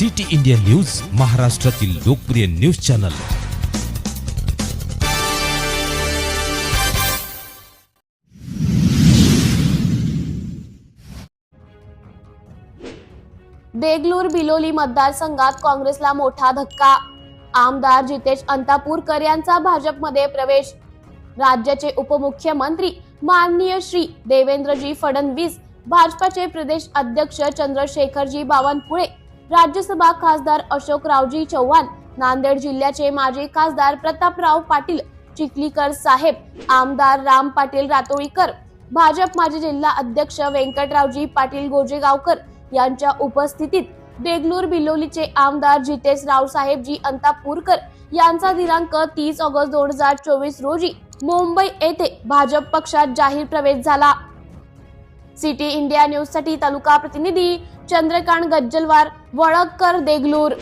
City India news महाराष्ट्रातील लोकप्रिय news channel. Deglur Biloli मतदारसंघात काँग्रेसला मोठा धक्का. आमदार जितेश अंतापूरकर यांचा भाजपमध्ये प्रवेश. राज्याचे उपमुख्यमंत्री माननीय श्री देवेंद्रजी फडणवीस भाजपाचे प्रदेश अध्यक्ष चंद्रशेखरजी बावनकुळे राज्यसभा खासदार अशोकरावजी चव्हाण नांदेड जिल्ह्याचे माजी खासदार प्रतापराव पाटील चिखलीकर साहेब आमदार राम पाटील रातोळीकर भाजप माजी जिल्हा अध्यक्ष व्यंकटरावजी पाटील गोजेगावकर यांच्या उपस्थितीत देगलूर बिलोलीचे आमदार जितेश रावसाहेबजी अंतापूरकर यांचा दिनांक तीस ऑगस्ट दोन हजार चोवीस रोजी मुंबई येथे भाजप पक्षात जाहीर प्रवेश झाला. सिटी इंडिया न्यूजसाठी तालुका प्रतिनिधी चंद्रकांत गज्जलवार वळककर देगलूर.